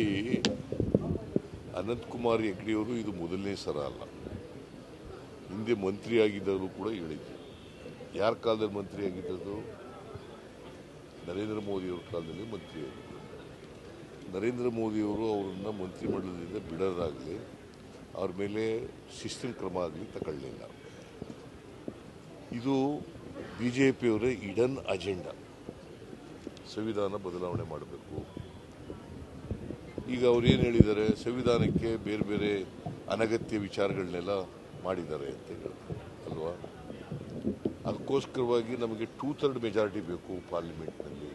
ಈ ಅನಂತಕುಮಾರ್ ಹೆಗ್ಡೆಯವರು ಇದು ಮೊದಲನೇ ಸಲ ಅಲ್ಲ. ಹಿಂದೆ ಮಂತ್ರಿ ಆಗಿದ್ದರು ಕೂಡ ಹೇಳಿದ್ರು. ಯಾರ ಕಾಲದಲ್ಲಿ ಮಂತ್ರಿ ಆಗಿದ್ದರು ನರೇಂದ್ರ ಮೋದಿಯವ್ರ ಕಾಲದಲ್ಲಿ ಮಂತ್ರಿ ಆಗಿದ್ದರು ನರೇಂದ್ರ ಮೋದಿಯವರು ಅವರನ್ನ ಮಂತ್ರಿಮಂಡಲದಿಂದ ಬಿಡೋದಾಗಲಿ, ಅವ್ರ ಮೇಲೆ ಶಿಸ್ತಿನ ಕ್ರಮ ಆಗಲಿ ತಗೊಳ್ಳಲಿಲ್ಲ ಇದು ಬಿ ಜೆ ಪಿಯವರ ಇಡನ್ ಅಜೆಂಡಾ. ಸಂವಿಧಾನ ಬದಲಾವಣೆ ಮಾಡಬೇಕು. ಈಗ ಅವ್ರು ಏನು ಹೇಳಿದ್ದಾರೆ? ಸಂವಿಧಾನಕ್ಕೆ ಬೇರೆ ಬೇರೆ ಅನಗತ್ಯ ವಿಚಾರಗಳನ್ನೆಲ್ಲ ಮಾಡಿದ್ದಾರೆ ಅಂತ ಹೇಳಿದ್ರು ಅಲ್ವಾ? ಅದಕ್ಕೋಸ್ಕರವಾಗಿ ನಮಗೆ ಟೂ ಥರ್ಡ್ ಮೆಜಾರಿಟಿ ಬೇಕು ಪಾರ್ಲಿಮೆಂಟ್ನಲ್ಲಿ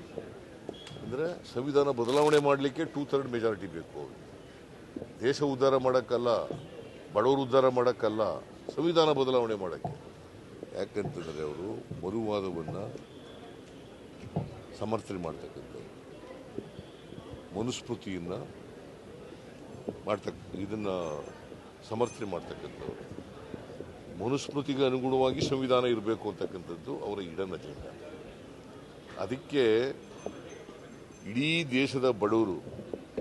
ಅಂದರೆ ಸಂವಿಧಾನ ಬದಲಾವಣೆ ಮಾಡಲಿಕ್ಕೆ ಟೂ ಥರ್ಡ್ ಮೆಜಾರಿಟಿ ಬೇಕು. ದೇಶ ಉದ್ಧಾರ ಮಾಡೋಕ್ಕಲ್ಲ, ಬಡವರು ಉದ್ಧಾರ ಮಾಡೋಕ್ಕಲ್ಲ, ಸಂವಿಧಾನ ಬದಲಾವಣೆ ಮಾಡೋಕ್ಕೆ. ಯಾಕಂತಂದರೆ ಅವರು ಮರುವಾದವನ್ನು ಸಮರ್ಥನೆ ಮಾಡ್ತಕ್ಕಂಥದ್ದು. ಮನುಸ್ಮೃತಿಯನ್ನು ಮಾಡ್ತಕ್ಕ, ಇದನ್ನು ಸಮರ್ಥನೆ ಮಾಡ್ತಕ್ಕಂಥವ್ರು. ಮನುಸ್ಮೃತಿಗೆ ಅನುಗುಣವಾಗಿ ಸಂವಿಧಾನ ಇರಬೇಕು ಅಂತಕ್ಕಂಥದ್ದು ಅವರ ಇಡನ್ ಜನ ಅದಕ್ಕೆ ಇಡೀ ದೇಶದ ಬಡವರು,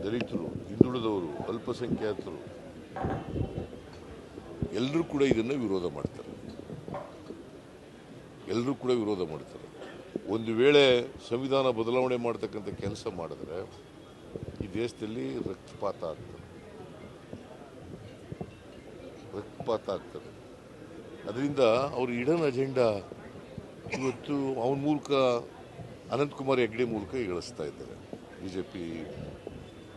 ದಲಿತರು, ಹಿಂದುಳಿದವರು, ಅಲ್ಪಸಂಖ್ಯಾತರು ಎಲ್ಲರೂ ಕೂಡ ಇದನ್ನು ವಿರೋಧ ಮಾಡ್ತಾರೆ. ಎಲ್ಲರೂ ಕೂಡ ವಿರೋಧ ಮಾಡ್ತಾರೆ. ಒಂದು ವೇಳೆ ಸಂವಿಧಾನ ಬದಲಾವಣೆ ಮಾಡ್ತಕ್ಕಂಥ ಕೆಲಸ ಮಾಡಿದ್ರೆ ಈ ದೇಶದಲ್ಲಿ ರಕ್ತಪಾತ ಆಗ್ತದೆ. ರಕ್ತಪಾತ ಆಗ್ತದೆ. ಅದರಿಂದ ಅವ್ರ ಇಡನ್ ಅಜೆಂಡಾ ಇವತ್ತು ಅವನ ಮೂಲಕ ಅನಂತಕುಮಾರ್ ಹೆಗ್ಡೆ ಮೂಲಕ ಏಳಿಸ್ತಾ ಇದ್ದಾರೆ. ಬಿ ಜೆ ಪಿ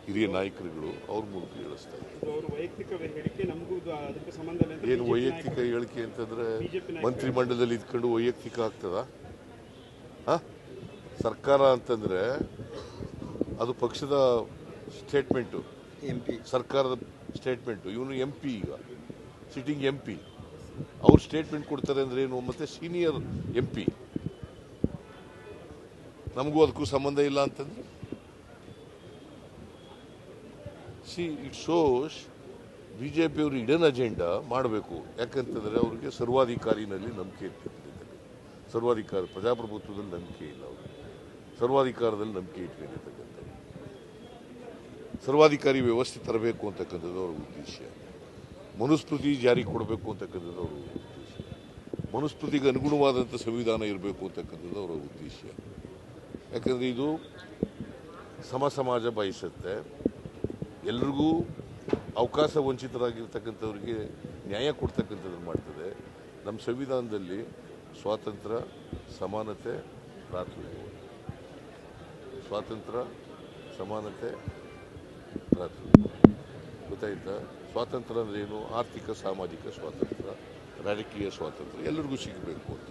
ಹಿರಿಯ ನಾಯಕರುಗಳು ಅವ್ರ ಮೂಲಕ ಇಳಿಸ್ತಾ ಇದ್ದಾರೆ. ಏನು ವೈಯಕ್ತಿಕ ಹೇಳಿಕೆ ಅಂತಂದರೆ. ಮಂತ್ರಿಮಂಡಲದಲ್ಲಿ ಇದ್ಕೊಂಡು ವೈಯಕ್ತಿಕ ಆಗ್ತದ? ಸರ್ಕಾರ ಅಂತಂದ್ರೆ ಅದು ಪಕ್ಷದ ಸ್ಟೇಟ್ಮೆಂಟು ಸರ್ಕಾರದ ಸ್ಟೇಟ್ಮೆಂಟು ಇವನು ಎಂ ಪಿ ಈಗ ಸಿಟ್ಟಿಂಗ್ ಎಂ ಪಿ ಅವ್ರು ಸ್ಟೇಟ್ಮೆಂಟ್ ಕೊಡ್ತಾರೆ ಅಂದ್ರೆ ಏನು? ಮತ್ತೆ ಸೀನಿಯರ್ ಎಂ ಪಿ ನಮಗೂ ಅದಕ್ಕೂ ಸಂಬಂಧ ಇಲ್ಲ ಅಂತಂದ್ರೆ? See it shows B J ಪಿಯವರು ಇಡನ್ ಅಜೆಂಡಾ ಮಾಡಬೇಕು. ಯಾಕಂತಂದರೆ ಅವರಿಗೆ ಸರ್ವಾಧಿಕಾರಿನಲ್ಲಿ ನಂಬಿಕೆ ಇಟ್ಟಿದ್ದಾರೆ ಸರ್ವಾಧಿಕಾರ, ಪ್ರಜಾಪ್ರಭುತ್ವದಲ್ಲಿ ನಂಬಿಕೆ ಇಲ್ಲ ಅವರು. ಸರ್ವಾಧಿಕಾರದಲ್ಲಿ ನಂಬಿಕೆ ಇಟ್ಕೊಂಡಿರ್ತಕ್ಕಂಥದ್ದು ಸರ್ವಾಧಿಕಾರಿ ವ್ಯವಸ್ಥೆ ತರಬೇಕು ಅಂತಕ್ಕಂಥದ್ದು ಅವರ ಉದ್ದೇಶ. ಮನುಸ್ಮೃತಿ ಜಾರಿ ಕೊಡಬೇಕು ಅಂತಕ್ಕಂಥದ್ದು ಅವರ ಉದ್ದೇಶ. ಮನುಸ್ಮೃತಿಗೆ ಅನುಗುಣವಾದಂಥ ಸಂವಿಧಾನ ಇರಬೇಕು ಅಂತಕ್ಕಂಥದ್ದು ಅವರ ಉದ್ದೇಶ. ಯಾಕಂದರೆ ಇದು ಸಮ ಸಮಾಜ ಬಯಸುತ್ತೆ. ಎಲ್ರಿಗೂ ಅವಕಾಶ ವಂಚಿತರಾಗಿರ್ತಕ್ಕಂಥವ್ರಿಗೆ ನ್ಯಾಯ ಕೊಡ್ತಕ್ಕಂಥದ್ದು ಮಾಡ್ತದೆ. ನಮ್ಮ ಸಂವಿಧಾನದಲ್ಲಿ ಸ್ವಾತಂತ್ರ್ಯ ಸಮಾನತೆ ಪ್ರಾರ್ಥನೆ ಸ್ವಾತಂತ್ರ್ಯ ಸಮಾನತೆ ಪ್ರಾರ್ಥನೆ ಗೊತ್ತಾಯ್ತಾ? ಸ್ವಾತಂತ್ರ್ಯ ಅಂದ್ರೆ ಏನು? ಆರ್ಥಿಕ ಸಾಮಾಜಿಕ ಸ್ವಾತಂತ್ರ್ಯ ರಾಜಕೀಯ ಸ್ವಾತಂತ್ರ್ಯ ಎಲ್ಲರಿಗೂ ಸಿಗಬೇಕು ಅಂತ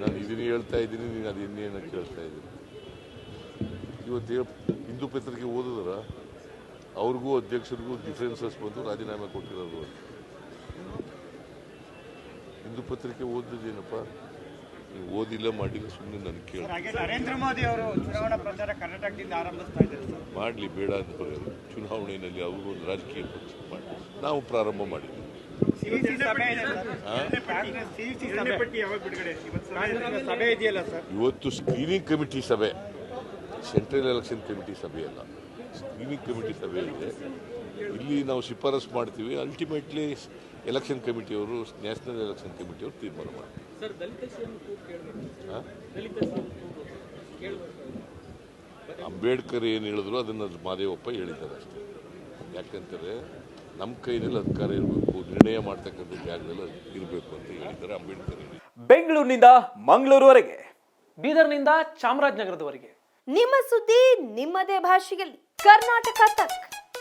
ನಾನು ಇದನ್ನೇ ಹೇಳ್ತಾ ಇದ್ದೀನಿ ನೀನು ಅದು ಇನ್ನೇನು ಕೇಳ್ತಾ ಇದ್ದೀನಿ. ಇವತ್ತು ಹಿಂದೂ ಪತ್ರಿಕೆ ಓದಿದ್ರ ಅವ್ರಿಗೂ ಅಧ್ಯಕ್ಷರಿಗೂ ಡಿಫ್ರೆನ್ಸಸ್ ಬಂದು ರಾಜೀನಾಮೆ ಕೊಟ್ಟಿರೋದು ಹಿಂದೂ ಪತ್ರಿಕೆ ಓದಿದ್ದೇನಪ್ಪ ನೀವು ಓದಿಲ್ಲ ಮಾಡಿಲ್ಲ ಸುಮ್ಮನೆ ನಾನು ಕೇಳಿ. ನರೇಂದ್ರ ಮೋದಿ ಅವರು ಚುನಾವಣಾ ಪ್ರಚಾರ ಕರ್ನಾಟಕದಿಂದ ಆರಂಭಿಸ್ತಾ ಇದ್ದಾರೆ ಸರ್. ಮಾಡಲಿ ಬೇಡ ಅಂತವ್ರು ಚುನಾವಣೆಯಲ್ಲಿ ಅವರು ಒಂದು ರಾಜಕೀಯ ಪಕ್ಷ ಮಾಡಿ ನಾವು ಪ್ರಾರಂಭ ಮಾಡಿದ್ವಿ. ಇವತ್ತು ಸಭೆ ಇದೆಯಲ್ಲ ಸರ್? ಇವತ್ತು ಸ್ಕ್ರೀನಿಂಗ್ ಕಮಿಟಿ ಸಭೆ. ಸೆಂಟ್ರಲ್ ಎಲೆಕ್ಷನ್ ಕಮಿಟಿ ಸಭೆ ಅಲ್ಲ. ಸ್ಕ್ರೀನಿಂಗ್ ಕಮಿಟಿ ಸಭೆ ಇದೆ. ಇಲ್ಲಿ ನಾವು ಶಿಫಾರಸ್ ಮಾಡ್ತೀವಿ. ಅಲ್ಟಿಮೇಟ್ಲಿ ಎಲೆಕ್ಷನ್ ಕಮಿಟಿಯವರು ನ್ಯಾಷನಲ್ ಎಲೆಕ್ಷನ್ ಕಮಿಟಿಯವರು ತೀರ್ಮಾನ ಮಾಡ್ತಾರೆ. ಅಂಬೇಡ್ಕರ್ ಏನು ಹೇಳಿದ್ರು ಅದನ್ನು ಮಾದೇವಪ್ಪ ಹೇಳಿದ್ದಾರೆ ಅಷ್ಟೇ. ಯಾಕಂತಾರೆ ನಮ್ಮ ಕೈನಲ್ಲಿ ಅಧಿಕಾರ ಇರಬೇಕು ನಿರ್ಣಯ ಮಾಡ್ತಕ್ಕಂಥ ಜಾಗದಲ್ಲಿ ಇರಬೇಕು ಅಂತ ಹೇಳಿದ್ದಾರೆ ಅಂಬೇಡ್ಕರ್ ಬೆಂಗಳೂರಿನಿಂದ ಮಂಗಳೂರುವರೆಗೆ ಬೀದರ್ನಿಂದ ಚಾಮರಾಜನಗರದವರೆಗೆ. ನಿಮ್ಮ ಸುದ್ದಿ ನಿಮ್ಮದೇ ಭಾಷೆಯಲ್ಲಿ. ಕರ್ನಾಟಕ ತಕ್.